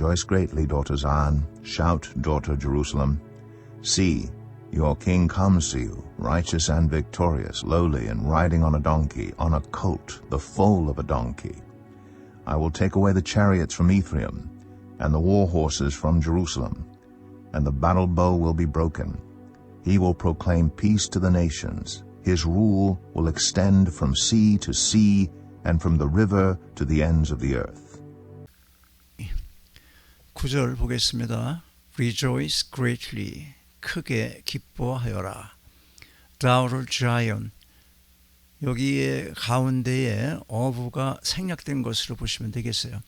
Rejoice greatly, daughter Zion. Shout, daughter Jerusalem. See, your king comes to you, righteous and victorious, lowly and riding on a donkey, on a colt, the foal of a donkey. I will take away the chariots from Ephraim, and the war horses from Jerusalem, and the battle bow will be broken. He will proclaim peace to the nations. His rule will extend from sea to sea, and from the river to the ends of the earth. 9절 보겠습니다. Rejoice greatly. 크게 기뻐하여라. Daughter Zion. 여기에 가운데에 어부가 생략된 것으로 보시면 되겠어요.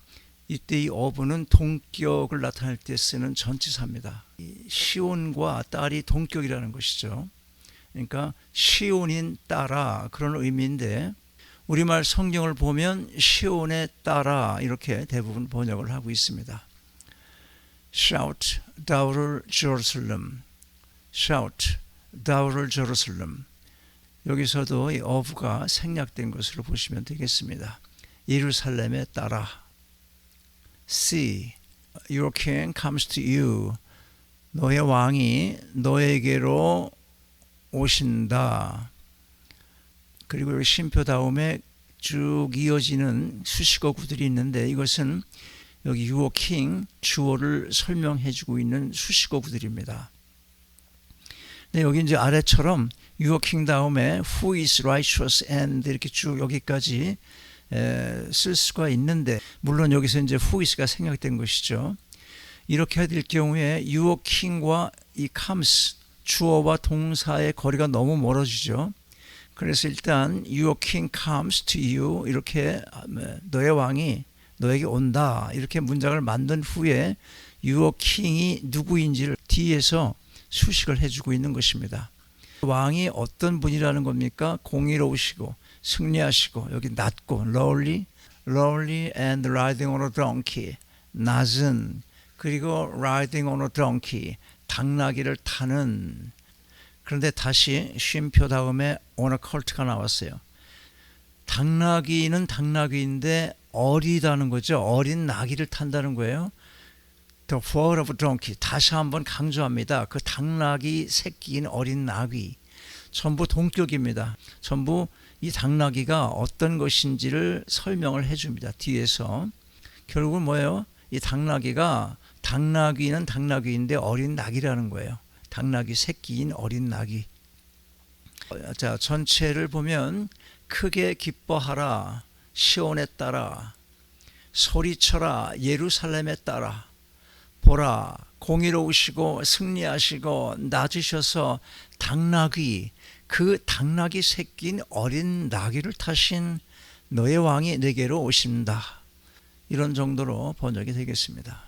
이때 이 어부는 동격을 나타낼 때 쓰는 전치사입니다. 이 시온과 딸이 동격이라는 것이죠. 그러니까 시온인 딸아 그런 의미인데 우리말 성경을 보면 시온의 딸아 이렇게 대부분 번역을 하고 있습니다. Shout, daughter Jerusalem. Shout, daughter Jerusalem. 여기서도 이 어부가 생략된 것으로 보시면 되겠습니다. 예루살렘의 딸아. See, your king comes to you. 너의 왕이 너에게로 오신다. 그리고 여기 쉼표 다음에 쭉 이어지는 수식어 구들이 있는데 이것은 여기 유어 킹 주어를 설명해 주고 있는 수식어 구들입니다. 네, 여기 이제 아래처럼 유어 킹 다음에 who is righteous and 이렇게 쭉 여기까지 에, 쓸 수가 있는데 물론 여기서 이제 who is가 생략된 것이죠. 이렇게 될 경우에 유어 킹과 이 comes 주어와 동사의 거리가 너무 멀어지죠. 그래서 일단 your king comes to you 이렇게 너의 왕이 너에게 온다 이렇게 문장을 만든 후에 your king이 누구인지를 뒤에서 수식을 해주고 있는 것입니다. 왕이 어떤 분이라는 겁니까? 공의로우시고 승리하시고 여기 낮고 lowly, lowly and riding on a donkey 낮은 그리고 riding on a donkey 당나귀를 타는 그런데 다시 쉼표 다음에 on a colt가 나왔어요. 당나귀는 당나귀인데 어리다는 거죠. 어린 나귀를 탄다는 거예요. The foal of donkey. 다시 한번 강조합니다. 그 당나귀 새끼인 어린 나귀. 전부 동격입니다. 전부 이 당나귀가 어떤 것인지를 설명을 해줍니다. 뒤에서. 결국은 뭐예요? 이 당나귀가 당나귀는 당나귀인데 어린 낙이라는 거예요. 당나귀 새끼인 어린 낙이. 자, 전체를 보면 크게 기뻐하라 시온에 따라 소리쳐라 예루살렘에 따라 보라 공의로우시고 승리하시고 낮으셔서 당나귀 그 당나귀 새끼인 어린 나귀를 타신 너의 왕이 내게로 오신다. 이런 정도로 번역이 되겠습니다.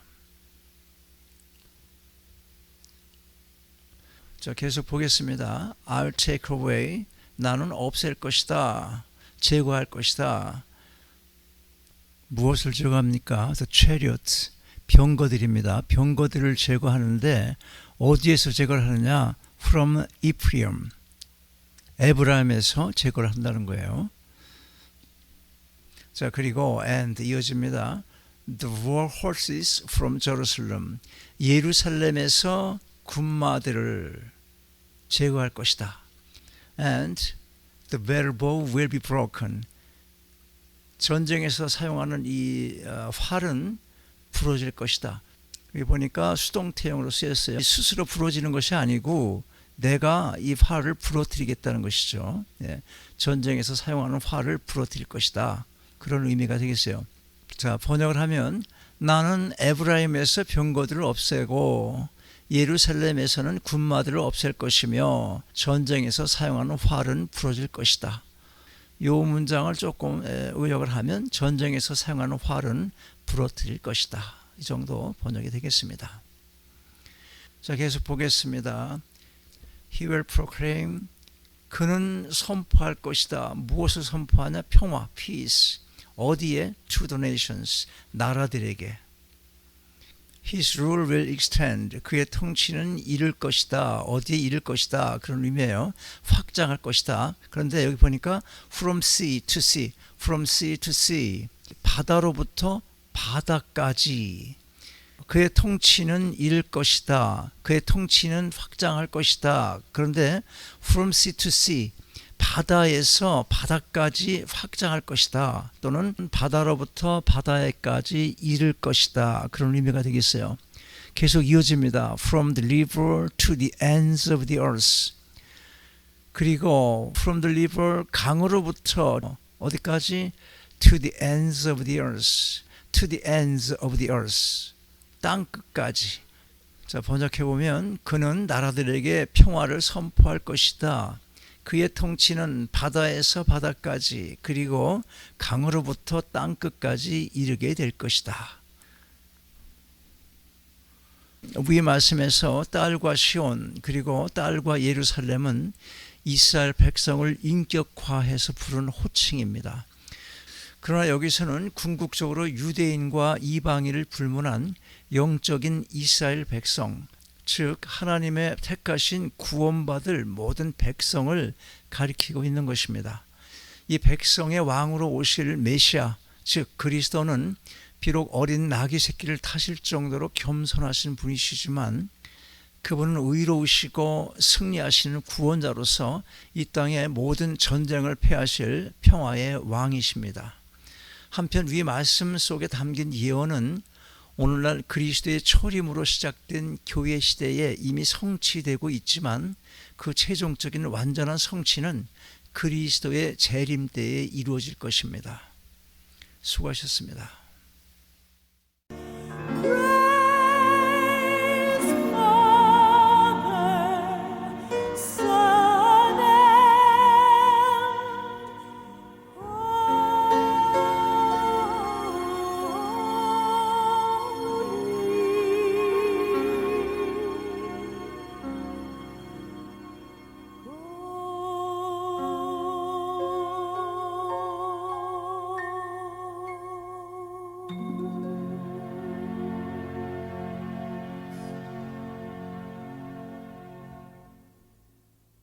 자, 계속 보겠습니다. I'll take away. 나는 없앨 것이다. 제거할 것이다. 무엇을 제거합니까? The chariots. 병거들입니다. 병거들을 제거하는데 어디에서 제거를 하느냐? From Ephraim. 에브라임에서 제거를 한다는 거예요. 자, 그리고 and 이어집니다. The war horses from Jerusalem. 예루살렘에서 군마들을 제거할 것이다. And the battle bow will be broken. 전쟁에서 사용하는 이 활은 부러질 것이다. 여기 보니까 수동태형으로 쓰였어요. 스스로 부러지는 것이 아니고 내가 이 활을 부러뜨리겠다는 것이죠. 예. 전쟁에서 사용하는 활을 부러뜨릴 것이다. 그런 의미가 되겠어요. 자, 번역을 하면 나는 에브라임에서 병거들을 없애고 예루살렘에서는 군마들을 없앨 것이며 전쟁에서 사용하는 활은 부러질 것이다. 이 문장을 조금 의역을 하면 전쟁에서 사용하는 활은 부러뜨릴 것이다. 이 정도 번역이 되겠습니다. 자, 계속 보겠습니다. He will proclaim 그는 선포할 것이다. 무엇을 선포하냐? 평화, peace. 어디에? To the nations. 나라들에게. His rule will extend. 그의 통치는 이를 것이다. 어디에 이를 것이다. 그런 의미예요. 확장할 것이다. 그런데 여기 보니까 from sea to sea, from sea to sea. 바다로부터 바다까지 그의 통치는 일 것이다. 그의 통치는 확장할 것이다. 그런데 from sea to sea 바다에서 바다까지 확장할 것이다. 또는 바다로부터 바다에까지 이를 것이다. 그런 의미가 되겠어요. 계속 이어집니다. From the river to the ends of the earth. 그리고 from the river 강으로부터 어디까지 to the ends of the earth. to the ends of the earth. 땅 끝까지. 자, 번역해 보면 그는 나라들에게 평화를 선포할 것이다. 그의 통치는 바다에서 바다까지 그리고 강으로부터 땅 끝까지 이르게 될 것이다. 위의 말씀에서 딸과 시온 그리고 딸과 예루살렘은 이스라엘 백성을 인격화해서 부른 호칭입니다. 그러나 여기서는 궁극적으로 유대인과 이방인을 불문한 영적인 이스라엘 백성, 즉 하나님의 택하신 구원받을 모든 백성을 가리키고 있는 것입니다. 이 백성의 왕으로 오실 메시아, 즉 그리스도는 비록 어린 나귀 새끼를 타실 정도로 겸손하신 분이시지만 그분은 의로우시고 승리하시는 구원자로서 이 땅의 모든 전쟁을 패하실 평화의 왕이십니다. 한편 위 말씀 속에 담긴 예언은 오늘날 그리스도의 초림으로 시작된 교회 시대에 이미 성취되고 있지만 그 최종적인 완전한 성취는 그리스도의 재림 때에 이루어질 것입니다. 수고하셨습니다.